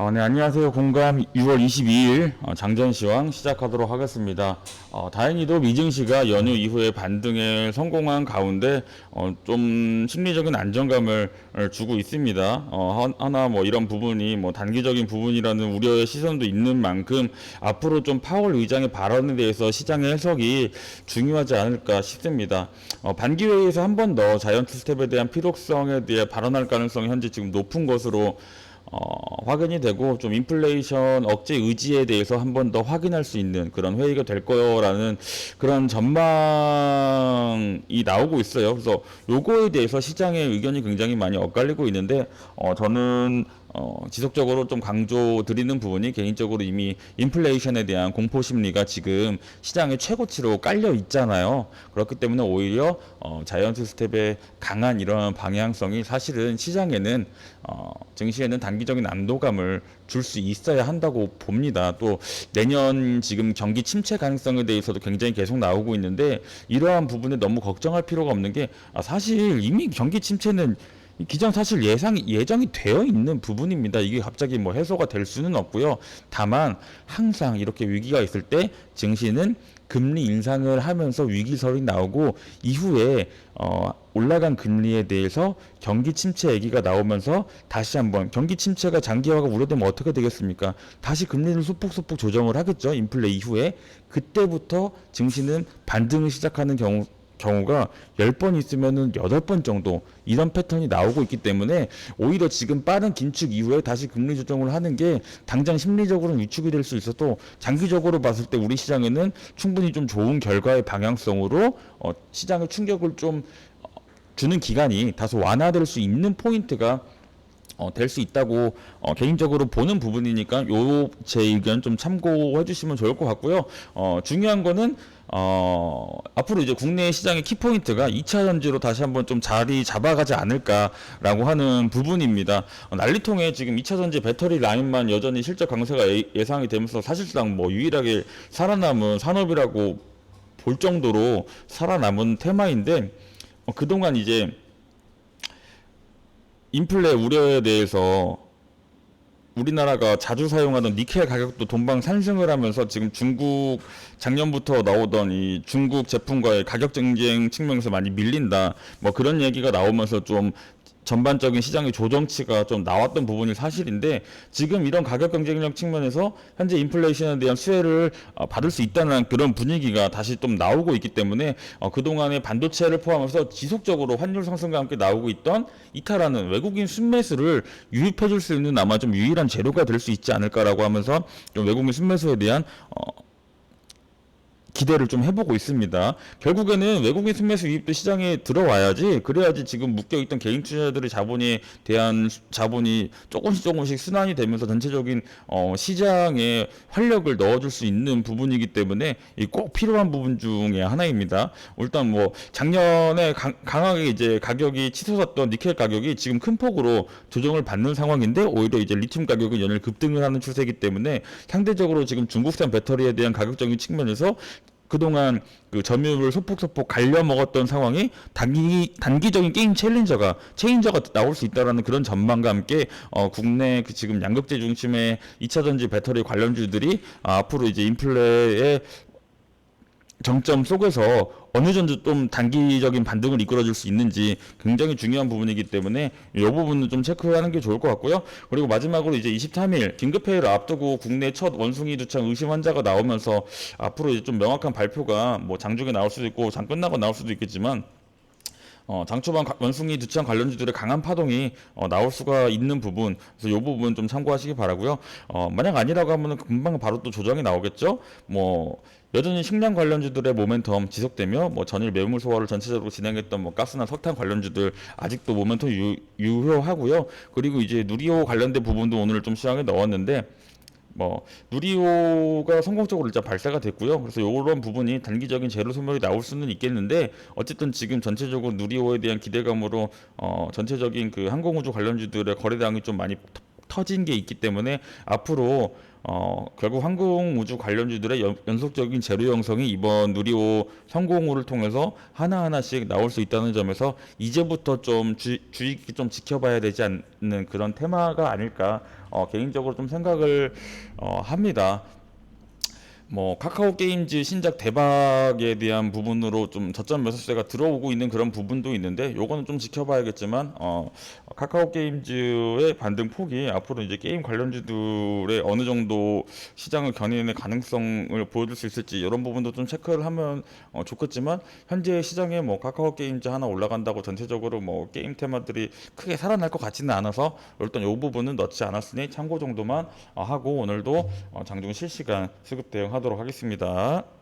어, 네, 안녕하세요. 공감 6월 22일 어, 장전시황 시작하도록 하겠습니다. 어, 다행히도 미증시가 연휴 이후에 반등에 성공한 가운데 어, 좀 심리적인 안정감을 어, 주고 있습니다. 어, 하- 하나 뭐 이런 부분이 뭐 단기적인 부분이라는 우려의 시선도 있는 만큼 앞으로 좀 파월 의장의 발언에 대해서 시장의 해석이 중요하지 않을까 싶습니다. 어, 반기회의에서 한 번 더 자이언트 스텝에 대한 필요성에 대해 발언할 가능성이 현재 지금 높은 것으로 어, 확인이 되고 좀 인플레이션 억제 의지에 대해서 한 번 더 확인할 수 있는 그런 회의가 될 거라는 그런 전망이 나오고 있어요. 그래서 요거에 대해서 시장의 의견이 굉장히 많이 엇갈리고 있는데 어, 저는 어, 지속적으로 좀 강조 드리는 부분이 개인적으로 이미 인플레이션에 대한 공포 심리가 지금 시장의 최고치로 깔려 있잖아요. 그렇기 때문에 오히려 어, 자이언트 스텝의 강한 이런 방향성이 사실은 시장에는 어, 증시에는 단기적인 안도감을 줄 수 있어야 한다고 봅니다. 또 내년 지금 경기 침체 가능성에 대해서도 굉장히 계속 나오고 있는데 이러한 부분에 너무 걱정할 필요가 없는 게 아, 사실 이미 경기 침체는 이 기존 사실 예상 예정이 되어 있는 부분입니다. 이게 갑자기 뭐 해소가 될 수는 없고요. 다만 항상 이렇게 위기가 있을 때 증시는 금리 인상을 하면서 위기설이 나오고 이후에 어, 올라간 금리에 대해서 경기 침체 얘기가 나오면서 다시 한번 경기 침체가 장기화가 우려되면 어떻게 되겠습니까? 다시 금리를 소폭소폭 조정을 하겠죠. 인플레 이후에 그때부터 증시는 반등을 시작하는 경우 경우가 10번 있으면은 8번 정도 이런 패턴이 나오고 있기 때문에 오히려 지금 빠른 긴축 이후에 다시 금리 조정을 하는 게 당장 심리적으로는 위축이 될 수 있어도 장기적으로 봤을 때 우리 시장에는 충분히 좀 좋은 결과의 방향성으로 어, 시장의 충격을 좀 어, 주는 기간이 다소 완화될 수 있는 포인트가 어, 될 수 있다고 어, 개인적으로 보는 부분이니까 요 제 의견 좀 참고해 주시면 좋을 것 같고요. 어, 중요한 거는 어, 앞으로 이제 국내 시장의 키포인트가 2차 전지로 다시 한번 좀 자리 잡아가지 않을까라고 하는 부분입니다. 어, 난리통에 지금 2차 전지 배터리 라인만 여전히 실적 강세가 예- 예상이 되면서 사실상 뭐 유일하게 살아남은 산업이라고 볼 정도로 살아남은 테마인데 어, 그동안 이제 인플레 우려에 대해서 우리나라가 자주 사용하던 니켈 가격도 동방 상승을 하면서 지금 중국 작년부터 나오던 이 중국 제품과의 가격 경쟁 측면에서 많이 밀린다. 뭐 그런 얘기가 나오면서 좀 전반적인 시장의 조정치가 좀 나왔던 부분이 사실인데 지금 이런 가격 경쟁력 측면에서 현재 인플레이션에 대한 수혜를 어, 받을 수 있다는 그런 분위기가 다시 좀 나오고 있기 때문에 어, 그동안에 반도체를 포함해서 지속적으로 환율 상승과 함께 나오고 있던 이탈하는 외국인 순매수를 유입해 줄 수 있는 아마 좀 유일한 재료가 될 수 있지 않을까라고 하면서 좀 외국인 순매수에 대한 어, 기대를 좀 해보고 있습니다. 결국에는 외국인 순매수 유입도 시장에 들어와야지 그래야지 지금 묶여있던 개인 투자자들의 자본에 대한 수- 자본이 조금씩 조금씩 순환이 되면서 전체적인 어, 시장에 활력을 넣어줄 수 있는 부분이기 때문에 이꼭 필요한 부분 중에 하나입니다. 일단 뭐 작년에 강, 강하게 이제 가격이 치솟았던 니켈 가격이 지금 큰 폭으로 조정을 받는 상황인데 오히려 이제 리튬 가격은 연일 급등을 하는 추세이기 때문에 상대적으로 지금 중국산 배터리에 대한 가격적인 측면에서 그동안 그 점유율을 소폭소폭 갈려 먹었던 상황이 단기 단기적인 게임 챌린저가 체인저가 나올 수 있다라는 그런 전망과 함께 어 국내 그 지금 양극재 중심의 2차 전지 배터리 관련주들이 아, 앞으로 이제 인플레의 정점 속에서 어느 정도 좀 단기적인 반등을 이끌어줄 수 있는지 굉장히 중요한 부분이기 때문에 이 부분은 좀 체크하는 게 좋을 것 같고요. 그리고 마지막으로 이제 23일 긴급 회의를 앞두고 국내 첫 원숭이 두창 의심 환자가 나오면서 앞으로 이제 좀 명확한 발표가 뭐 장중에 나올 수도 있고 장 끝나고 나올 수도 있겠지만 어, 장 초반 가- 원숭이 두창 관련주들의 강한 파동이 어, 나올 수가 있는 부분, 그래서 이 부분 좀 참고하시기 바라고요. 어, 만약 아니라고 하면은 금방 바로 또 조정이 나오겠죠. 뭐 여전히 식량 관련주들의 모멘텀 지속되며 뭐 전일 매물 소화를 전체적으로 진행했던 뭐 가스나 석탄 관련주들 아직도 모멘텀 유, 유효하고요. 그리고 이제 누리호 관련된 부분도 오늘 좀 시장에 넣었는데 뭐 누리호가 성공적으로 일단 발사가 됐고요. 그래서 이런 부분이 단기적인 재료 소멸이 나올 수는 있겠는데 어쨌든 지금 전체적으로 누리호에 대한 기대감으로 어 전체적인 그 항공우주 관련주들의 거래량이 좀 많이 터- 터진 게 있기 때문에 앞으로 어, 결국 항공 우주 관련주들의 연, 연속적인 재료 형성이 이번 누리호 성공호를 통해서 하나하나씩 나올 수 있다는 점에서 이제부터 좀 주, 주의 깊게 좀 지켜봐야 되지 않는 그런 테마가 아닐까 어, 개인적으로 좀 생각을 어, 합니다. 뭐 카카오 게임즈 신작 대박에 대한 부분으로 좀 저점 매수세가 들어오고 있는 그런 부분도 있는데 요거는 좀 지켜봐야겠지만 어 카카오 게임즈의 반등 폭이 앞으로 이제 게임 관련주들의 어느 정도 시장을 견인의 가능성을 보여줄 수 있을지 이런 부분도 좀 체크를 하면 어 좋겠지만 현재 시장에 뭐 카카오 게임즈 하나 올라간다고 전체적으로 뭐 게임 테마들이 크게 살아날 것 같지는 않아서 일단 요 부분은 넣지 않았으니 참고 정도만 어, 하고 오늘도 어 장중 실시간 수급 대응 하도록 하겠습니다.